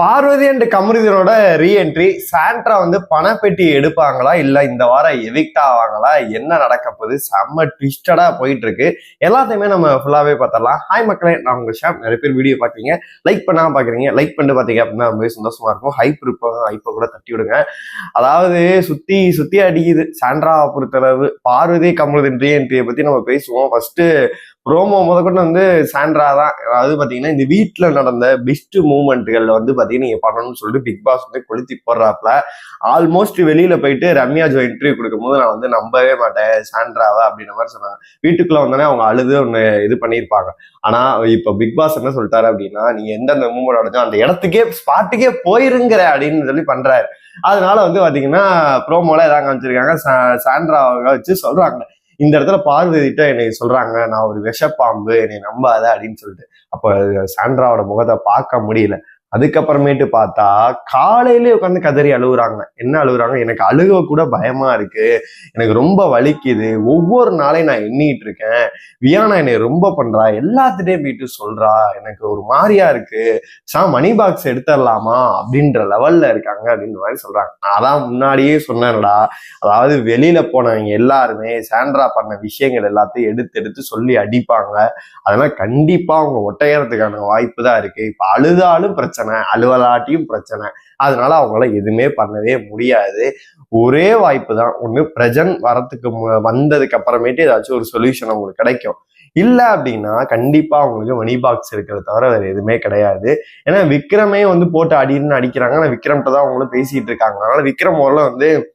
Parvati and கமருதீனோட reentry Sandra வந்து பணப்பெட்டி எடுப்பாங்களா இல்ல இந்த வாரம் எவிக்ட் ஆவாங்களா என்ன நடக்க போகுது செம்ம ட்விஸ்டடா போயிட்டு இருக்கு எல்லாத்தையுமே நம்ம ஃபுல்லாவே பார்த்தரலாம் ஹாய் மக்களே நான் உங்க ஷாம். நிறைய பேர் வீடியோ பாக்குறீங்க லைக் பண்ணாம பாக்குறீங்க லைக் பண்ணிட்டு பாத்தீங்க அப்படின்னா ரொம்பவே சந்தோஷமா இருக்கும். ஹைப் இருப்போம் ஹைப்பை கூட தட்டி விடுங்க. அதாவது சுத்தி சுத்தி அடிக்குது. சாண்ட்ரா பொறுத்தளவு பார்வதி கமருதீன் ரீஎன்ட்ரியை பத்தி நம்ம பேசுவோம். ஃபர்ஸ்ட் ப்ரோமோ முதற்கொண்டு வந்து சாண்ட்ரா தான். அதாவது பார்த்தீங்கன்னா இந்த வீட்டில் நடந்த பெஸ்ட் மூமெண்ட்டுகளில் வந்து பார்த்தீங்கன்னா நீங்கள் பண்ணணும்னு சொல்லிட்டு பிக் பாஸ் வந்து கொளுத்தி போடுறாப்ல. ஆல்மோஸ்ட் வெளியில் போயிட்டு ரம்யா ஜோ இன்டர்வியூ கொடுக்கும்போது நான் வந்து நம்பவே மாட்டேன் சாண்ட்ராவா அப்படின்ற மாதிரி சொன்னாங்க. வீட்டுக்குள்ளே வந்தோடனே அவங்க அழுது ஒன்று இது பண்ணியிருப்பாங்க. ஆனால் இப்போ பிக் பாஸ் என்ன சொல்லிட்டாரு அப்படின்னா நீங்கள் எந்தெந்த மூமெண்ட் நடந்தோ அந்த இடத்துக்கே ஸ்பாட்டுக்கே போயிருங்கிற அப்படின்னு சொல்லி பண்றாரு. அதனால வந்து பார்த்தீங்கன்னா ப்ரோமோல ஏதாவது காமிச்சிருக்காங்க சா- சாண்ட்ராவை வச்சு சொல்கிறாங்க இந்த இடத்துல பார்வதிட்ட என்னை சொல்றாங்க நான் ஒரு விஷப்பாம்பு என்னை நம்பாத அப்படின்னு சொல்லிட்டு. அப்போ சாண்ட்ராவோட முகத்தை பார்க்க முடியல. அதுக்கப்புறமேட்டு பார்த்தா காலையிலே உட்காந்து கதறி அழுகுறாங்க என்ன அழுகுறாங்க எனக்கு அழுக கூட பயமா இருக்கு. எனக்கு ரொம்ப வலிக்குது. ஒவ்வொரு நாளையும் நான் எண்ணிட்டு இருக்கேன். வியானா என்னை ரொம்ப பண்றா? எல்லாத்துட்டையும் போயிட்டு சொல்றா. எனக்கு ஒரு மாதிரியா இருக்கு. சா மணி பாக்ஸ் எடுத்துடலாமா அப்படின்ற லெவல்ல இருக்காங்க அப்படின்ற மாதிரி சொல்றாங்க. நான் அதான் முன்னாடியே சொன்னேன்டா. அதாவது வெளியில போனவங்க எல்லாருமே சாண்ட்ரா பண்ண விஷயங்கள் எல்லாத்தையும் எடுத்து எடுத்து சொல்லி அடிப்பாங்க. அதெல்லாம் கண்டிப்பா அவங்க ஒட்டையறதுக்கான வாய்ப்பு தான் இருக்கு. இப்ப அழுதாலும் பிரச்சனை பிரச்சனை அலுவலாட்டியும் பிரச்சனை. அதனால அவங்களால எதுவுமே பண்ணவே முடியாது. ஒரே வாய்ப்பு தான். ஒன்று பிரஜன் வரத்துக்கு மு- வந்ததுக்கு அப்புறமேட்டு ஏதாச்சும் ஒரு சொல்யூஷன் அவங்களுக்கு கிடைக்கும். இல்லை அப்படின்னா கண்டிப்பாக அவங்களுக்கு மணி பாக்ஸ் இருக்கிறத தவிர வேறு எதுவுமே கிடையாது. ஏன்னா விக்ரமே வந்து போட்டு அடின்னு அடிக்கிறாங்க. ஆனால் விக்ரம்கிட்ட தான் அவங்களும் பேசிட்டு இருக்காங்க. அதனால விக்ரம் முதல்ல வந்து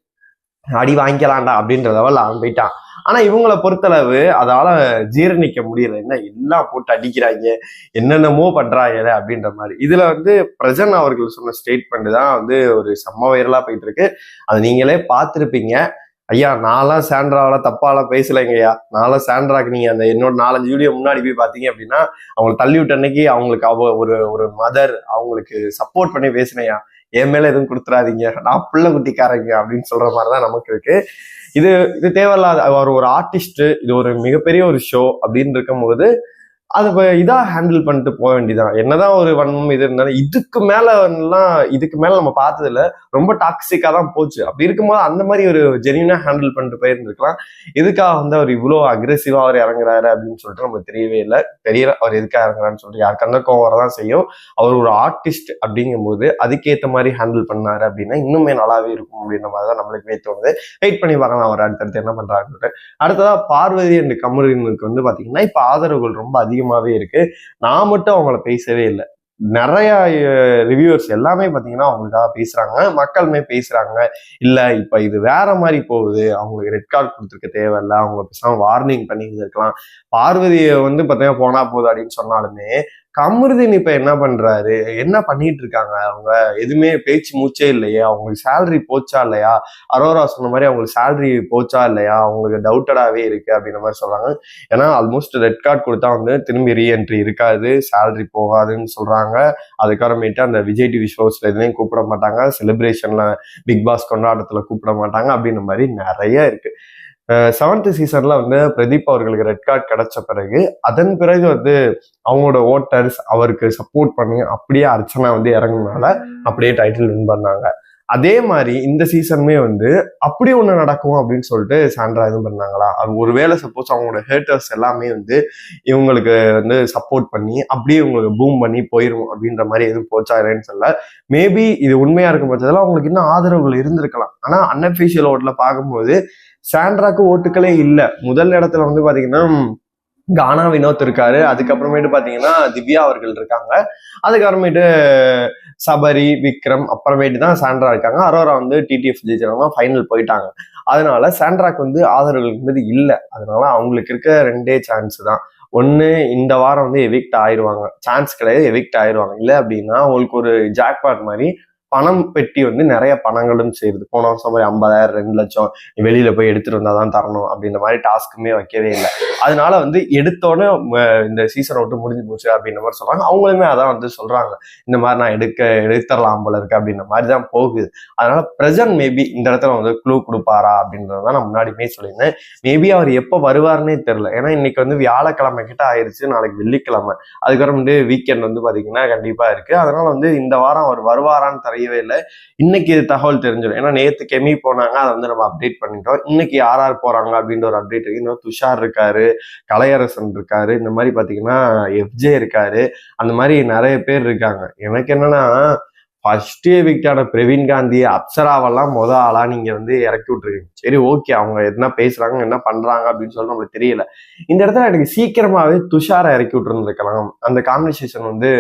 அடி வாங்கிக்கலாம்டா அப்படின்ற லெவலில் அவன் போயிட்டான். ஆனா இவங்களை பொறுத்தளவு அதால ஜீரணிக்க முடியல. என்ன எல்லாம் போட்டு அடிக்கிறாங்க? என்னென்னமோ பண்றாங்க அப்படின்ற மாதிரி. இதுல வந்து பிரஜன் அவர்கள் சொன்ன ஸ்டேட்மெண்ட் தான் வந்து ஒரு செம்ம வைரலா போயிட்டு இருக்கு அதை நீங்களே பார்த்துருப்பீங்க. ஐயா நான்லாம் சாண்ட்ராவில தப்பாலாம் பேசலைங்க ஐயா நான்லாம் சாண்ட்ராக்கு நீங்க அந்த என்னோட நாலஞ்சு வீடியோ முன்னாடி போய் பாத்தீங்க அப்படின்னா அவங்களை தள்ளி விட்ட அன்னைக்கு அவங்களுக்கு அவ ஒரு ஒரு மதர் அவங்களுக்கு சப்போர்ட் பண்ணி பேசினையா என் மேல எதுவும் கொடுத்துறாதீங்க. நான் பிள்ளை குட்டிக்காரங்க அப்படின்னு சொல்ற மாதிரி தான் நமக்கு இருக்கு. இது இது தேவையில்லாத அவர் ஒரு ஆர்டிஸ்ட் இது ஒரு மிகப்பெரிய ஒரு ஷோ அப்படின்னு இருக்கும்போது அதை இதாக ஹேண்டில் பண்ணிட்டு போக வேண்டியதான் என்னதான் ஒரு வன்மம் இது இருந்தாலும் இதுக்கு மேல எல்லாம் இதுக்கு மேல நம்ம பார்த்ததுல ரொம்ப டாக்ஸிக்கா தான் போச்சு. அப்படி இருக்கும்போது அந்த மாதிரி ஒரு ஜெனியூனா ஹேண்டில் பண்ணிட்டு போயிருந்துருக்கலாம். எதுக்காக வந்து அவர் இவ்வளோ அக்ரெசிவா அவர் இறங்குறாரு அப்படின்னு சொல்லிட்டு நமக்கு தெரியவே இல்லை. தெரியல அவர் எதுக்காக இறங்குறான்னு சொல்லிட்டு யாருக்கு அந்த கோவம் வரதான் செய்யும். அவர் ஒரு ஆர்டிஸ்ட் அப்படிங்கும்போது அதுக்கேற்ற மாதிரி ஹேண்டில் பண்ணாரு அப்படின்னா இன்னுமே நல்லாவே இருக்கும் அப்படின்ற மாதிரி தான் நம்மளுக்குமே தோணுது. வெயிட் பண்ணி பார்க்கலாம். அவர் அடுத்தடுத்து என்ன பண்றாருன்னு அடுத்ததா பார்வதி அண்ட் கமருனுக்கு வந்து பாத்தீங்கன்னா இப்ப ஆதரவுகள் ரொம்ப அதிகம் அதிகமாவே இருக்கு. நான் மட்டும் அவங்கள பேசவே இல்லை. நிறைய ரிவ்யூவர்ஸ் எல்லாமே பார்த்தீங்கன்னா அவங்களுக்காக பேசுறாங்க. மக்களுமே பேசுறாங்க. இல்ல இப்ப இது வேற மாதிரி போகுது. அவங்களுக்கு ரெட் கார்டு கொடுத்துருக்க தேவையில்ல. அவங்க பேசாமல் வார்னிங் பண்ணி இருந்திருக்கலாம் பார்வதியை வந்து பாத்தீங்கன்னா போனா போதும் அப்படின்னு சொன்னாலுமே கமருதீன் இப்ப என்ன பண்றாரு? என்ன பண்ணிட்டு இருக்காங்க அவங்க? எதுவுமே பேச்சு மூச்சே இல்லையா. அவங்களுக்கு சேலரி போச்சா இல்லையா? அரோரா சொன்ன மாதிரி அவங்களுக்கு சேலரி போச்சா இல்லையா? அவங்களுக்கு டவுட்டடாவே இருக்கு அப்படின்ற மாதிரி சொல்றாங்க. ஏன்னா ஆல்மோஸ்ட் ரெட் கார்டு கொடுத்தா வந்து திரும்பி ரீஎன்ட்ரி இருக்காது. சேலரி போகாதுன்னு சொல்றாங்க. அதுக்கப்புறமேட்டு அந்த விஜய் டிவி ஷோஸ்ல எதுலையும் கூப்பிட மாட்டாங்க. செலிப்ரேஷன்ல பிக் பாஸ் கொண்டாட்டத்துல கூப்பிட மாட்டாங்க அப்படின்ற மாதிரி நிறைய இருக்கு. செவன்த் சீசன்ல வந்து பிரதீப் அவர்களுக்கு ரெட் கார்டு கிடைச்ச பிறகு அதன் பிறகு வந்து அவங்களோட ஓட்டர்ஸ் அவருக்கு சப்போர்ட் பண்ணி அப்படியே அர்ச்சனா வந்து இறங்கினால அப்படியே டைட்டில் வின் பண்ணாங்க. அதே மாதிரி இந்த சீசனுமே வந்து அப்படி ஒன்று நடக்கும் அப்படின்னு சொல்லிட்டு சாண்ட்ரா இது பண்ணாங்களா? அது ஒருவேளை சப்போஸ் அவங்களோட ஹேட்டர்ஸ் எல்லாமே வந்து இவங்களுக்கு வந்து சப்போர்ட் பண்ணி அப்படியே இவங்களுக்கு பூம் பண்ணி போயிடும் அப்படின்ற மாதிரி எதுவும் போச்சா இல்லைன்னு சொல்ல மேபி இது உண்மையா இருக்கும் பட்சத்தில் அவங்களுக்கு இன்னும் ஆதரவுகள் இருந்திருக்கலாம். ஆனா அன்அஃபிஷியல் ஓட்டில் பார்க்கும்போது சாண்ட்ராக்கு ஓட்டுக்களே இல்லை. முதல் இடத்துல வந்து பாத்தீங்கன்னா கானா வினோத் இருக்காரு. அதுக்கப்புறமேட்டு பாத்தீங்கன்னா திவ்யா அவர்கள் இருக்காங்க. அதுக்கப்புறமேட்டு சபரி விக்ரம் அப்புறமேட்டு தான் சாண்ட்ரா இருக்காங்க. அரோரா வந்து டிடிஎஃப் ஜெயிச்சவங்க ஃபைனல் போயிட்டாங்க. அதனால சாண்ட்ராக்கு வந்து ஆதரவுகள் இல்லை. அதனால அவங்களுக்கு இருக்க ரெண்டே சான்ஸ் தான். ஒன்று இந்த வாரம் வந்து எவிக்ட் ஆயிடுவாங்க சான்ஸ் கிடையாது எவிக்ட் ஆயிடுவாங்க இல்லை அப்படின்னா அவங்களுக்கு ஒரு ஜாக்பாட் மாதிரி பணம் பெட்டி வந்து நிறைய பணங்களும் செய்யுது போன வருஷம் மாதிரி ஐம்பதாயிரம் ரெண்டு லட்சம் வெளியில போய் எடுத்துட்டு வந்தா தான் தரணும் அப்படின்ற மாதிரி டாஸ்க்குமே வைக்கவே இல்லை. அதனால வந்து எடுத்தோடனே இந்த சீசன் விட்டு முடிஞ்சு போச்சு அப்படின்ற மாதிரி சொல்றாங்க. அவங்களுமே அதான் வந்து சொல்றாங்க. இந்த மாதிரி நான் எடுக்க எடுத்துடலாம் போல இருக்கு அப்படின்ற மாதிரி தான் போகுது. அதனால பிரசன்ட் மேபி இந்த இடத்துல வந்து க்ளூ கொடுப்பாரா அப்படின்றத நான் முன்னாடியுமே சொல்லியிருந்தேன். மேபி அவர் எப்போ வருவார்னே தெரியல. ஏன்னா இன்னைக்கு வந்து வியாழக்கிழமை கிட்ட ஆயிடுச்சு நாளைக்கு வெள்ளிக்கிழமை. அதுக்கப்புறம் வந்து வீக்கெண்ட் வந்து பாத்தீங்கன்னா கண்டிப்பா இருக்கு. அதனால வந்து இந்த வாரம் அவர் வருவாரான்னு தெரியவே இல்லை. இன்னைக்கு இது தகவல் தெரிஞ்சிடும். ஏன்னா நேத்து கெமி போனாங்க அதை வந்து நம்ம அப்டேட் பண்ணிட்டோம். இன்னைக்கு யார் யார் போறாங்க அப்படின்ற ஒரு அப்டேட் இருக்கு. இன்னும் துஷார் இருக்காரு கலையரசன் இருக்காரு இந்த மாதிரி பாத்தீங்கன்னா எஃப்ஜே இருக்காரு. அந்த மாதிரி நிறைய பேர் இருக்காங்க. எனக்கு என்னன்னா ஃபஸ்ட்டு விக்டான பிரவீன் காந்தி அப்சராவெல்லாம் முத ஆளாக நீங்கள் வந்து இறக்கி விட்ருக்கீங்க சரி ஓகே அவங்க என்ன பேசுகிறாங்க என்ன பண்ணுறாங்க அப்படின்னு சொல்லி நம்மளுக்கு தெரியல. இந்த இடத்துல எனக்கு சீக்கிரமாகவே துஷாரை இறக்கி விட்டுருந்துருக்கலாம். அந்த கான்வர்சேஷன் வந்து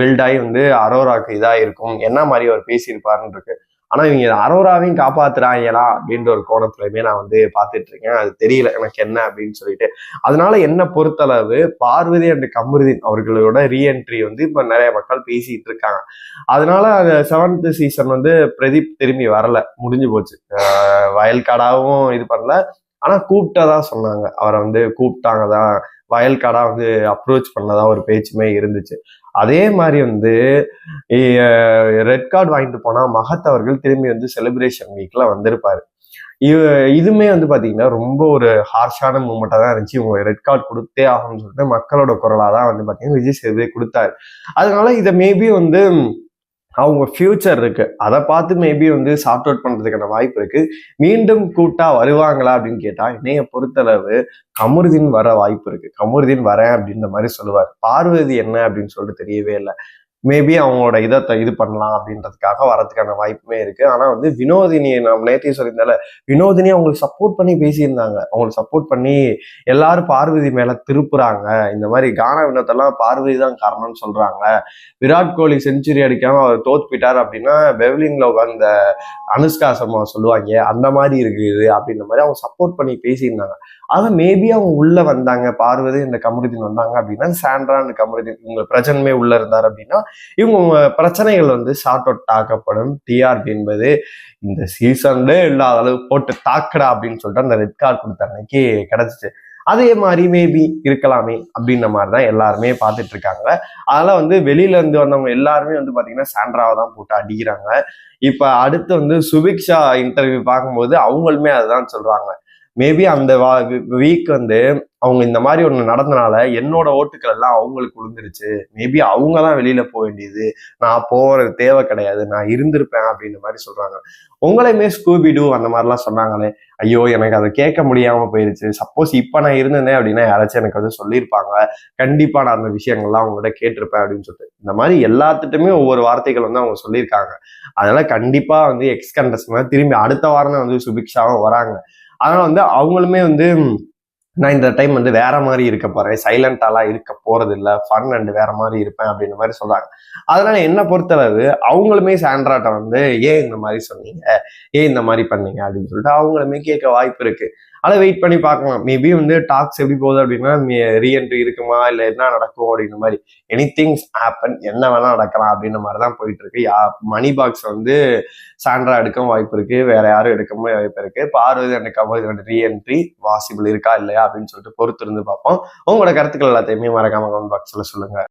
பில்டாகி வந்து அரோராக்கு இதாக இருக்கும் என்ன மாதிரி அவர் பேசியிருப்பாருன்னு இருக்கு ஆனா இவங்க அரோராவையும் காப்பாத்துறாங்களா அப்படின்ற ஒரு கோணத்துலயுமே நான் வந்து பார்த்துட்டு இருக்கேன் அது தெரியல எனக்கு என்ன அப்படின்னு சொல்லிட்டு. அதனால என்ன பொறுத்தளவு பார்வதி அண்ட் கமருதீன் அவர்களோட ரீஎன்ட்ரி வந்து இப்ப நிறைய மக்கள் பேசிட்டு இருக்காங்க அதனால அந்த செவன்த் சீசன் வந்து பிரதீப் திரும்பி வரல முடிஞ்சு போச்சு. வயல்காடாவும் இது பண்ணல. ஆனா கூப்பிட்டதா சொன்னாங்க. அவரை வந்து கூப்பிட்டாங்க தான். வயல்காடா வந்து அப்ரோச் பண்ணதா ஒரு பேச்சுமே இருந்துச்சு. அதே மாதிரி வந்து ரெட் கார்டு வாங்கிட்டு போனா மகத் அவர்கள் திரும்பி வந்து செலிப்ரேஷன் வீக்ல வந்திருப்பாரு. இதுமே வந்து பாத்தீங்கன்னா ரொம்ப ஒரு ஹார்ஷான மூமெண்டா தான் இருந்துச்சு. இவங்க ரெட் கார்டு கொடுத்தே ஆகும்னு சொல்லிட்டு மக்களோட குரலா தான் வந்து பாத்தீங்கன்னா விஜய் சேதுவே கொடுத்தாரு. அதனால இதை மேபி வந்து அவங்க ஃபியூச்சர் இருக்கு. அதை பார்த்து மேபி வந்து சார்ட் அவுட் பண்றதுக்கான வாய்ப்பு இருக்கு. மீண்டும் கூட்டா வருவாங்களா அப்படின்னு கேட்டா என்னைய பொறுத்தளவு கமருதீன் வர வாய்ப்பு இருக்கு. கமருதீன் வரேன் அப்படின்ற மாதிரி சொல்லுவார். பார்வதி என்ன அப்படின்னு சொல்லிட்டு தெரியவே இல்லை. மேபி அவங்களோட இதை இது பண்ணலாம் அப்படின்றதுக்காக வரதுக்கான வாய்ப்புமே இருக்கு. ஆனா வந்து வினோதினியை நம்ம நேற்றையும் சொல்லியிருந்தால வினோதினி அவங்களுக்கு சப்போர்ட் பண்ணி பேசியிருந்தாங்க. அவங்களுக்கு சப்போர்ட் பண்ணி எல்லாரும் பார்வதி மேல திருப்புறாங்க. இந்த மாதிரி கான வினத்தெல்லாம் பார்வதி தான் காரணம்னு சொல்றாங்க. விராட் கோலி செஞ்சுரி அடிக்காம அவர் தோத்து போயிட்டார் அப்படின்னா பெவ்லின்ல உட்கார்ந்த அனுஷ்கா சர்மா சொல்லுவாங்க அந்த மாதிரி இருக்குது அப்படின்ற மாதிரி அவங்க சப்போர்ட் பண்ணி பேசியிருந்தாங்க. ஆனா மேபி அவங்க உள்ள வந்தாங்க பார்வதி இந்த கமருதீன் வந்தாங்க அப்படின்னா சாண்ட்ரா இந்த கமருதீன் இவங்க பிரஜன்மே உள்ள இருந்தார் அப்படின்னா இவங்க பிரச்சனைகள் வந்து ஷார்ட் அவுட் ஆக்கப்படும் டிஆர்பி என்பது இந்த சீசன்ல இல்லாத அளவு போட்டு தாக்கடா அப்படின்னு சொல்லிட்டு அந்த ரெட் கார்டு கொடுத்த அன்னைக்கு கிடைச்சிச்சு. அதே மாதிரி மேபி இருக்கலாமே அப்படின்ற மாதிரி தான் எல்லாருமே பார்த்துட்டு இருக்காங்க. அதனால வந்து வெளியில இருந்து வந்தவங்க எல்லாருமே வந்து பாத்தீங்கன்னா சாண்ட்ராவை தான் போட்டு அடிக்கிறாங்க. இப்ப அடுத்து வந்து சுபிக்ஷா இன்டர்வியூ பார்க்கும்போது அவங்களுமே அதுதான் சொல்றாங்க. மேபி அந்த வீக் வந்து அவங்க இந்த மாதிரி ஒன்று நடந்தனால என்னோட ஓட்டுக்கள் எல்லாம் அவங்களுக்கு விழுந்துருச்சு. மேபி அவங்க தான் வெளியில போக வேண்டியது. நான் போறது தேவை கிடையாது. நான் இருந்திருப்பேன் அப்படின்ற மாதிரி சொல்றாங்க. உங்களையுமே ஸ்கூபி டூ அந்த மாதிரிலாம் சொன்னாங்களே. ஐயோ எனக்கு அதை கேட்க முடியாம போயிருச்சு. சப்போஸ் இப்ப நான் இருந்தேன் அப்படின்னா யாராச்சும் எனக்கு வந்து சொல்லியிருப்பாங்க. கண்டிப்பா நான் அந்த விஷயங்கள்லாம் அவங்ககிட்ட கேட்டிருப்பேன் அப்படின்னு சொல்லிட்டு. இந்த மாதிரி எல்லாத்துட்டுமே ஒவ்வொரு வார்த்தைகள் வந்து அவங்க சொல்லியிருக்காங்க. அதனால கண்டிப்பா வந்து எக்ஸ் கண்டஸ்ட் திரும்பி அடுத்த வாரம் தான் வந்து சுபிக்ஷாவும் வராங்க. அதனால வந்து அவங்களுமே வந்து நான் இந்த டைம் வந்து வேற மாதிரி இருக்க போறேன். சைலண்டாலாம் இருக்க போறது இல்லை ஃபன் அண்ட் வேற மாதிரி இருப்பேன். அப்படின்ற மாதிரி சொல்றாங்க. அதனால என்ன பொறுத்தளவு அவங்களுமே சாண்ட்ராட்ட வந்து ஏன் இந்த மாதிரி சொன்னீங்க? ஏன் இந்த மாதிரி பண்ணீங்க? அப்படின்னு சொல்லிட்டு அவங்களுமே கேட்க வாய்ப்பு இருக்கு. ஆனால் வெயிட் பண்ணி பார்க்கலாம். மேபி வந்து டாக்ஸ் எப்படி போகுது அப்படின்னா ரீஎன்ட்ரி இருக்குமா இல்லை என்ன நடக்கும் அப்படின்ற மாதிரி. எனி திங்ஸ் ஆப்பன் என்ன வேணால் நடக்கலாம் அப்படின்ற மாதிரி தான் போயிட்டு இருக்கு. யா மணி பாக்ஸ் வந்து சாண்ட்ரா எடுக்கவும் வாய்ப்பு இருக்கு. வேற யாரும் எடுக்கவும் வாய்ப்பு இருக்கு. பார்வதி அந்த கவர் ரீஎன்ட்ரி வாசிபிள் இருக்கா இல்லையா அப்படின்னு சொல்லிட்டு பொறுத்து இருந்து பார்ப்போம். உங்களோட கருத்துக்கள் எல்லாத்தையுமே மறக்காம கமெண்ட் பாக்ஸில் சொல்லுங்க.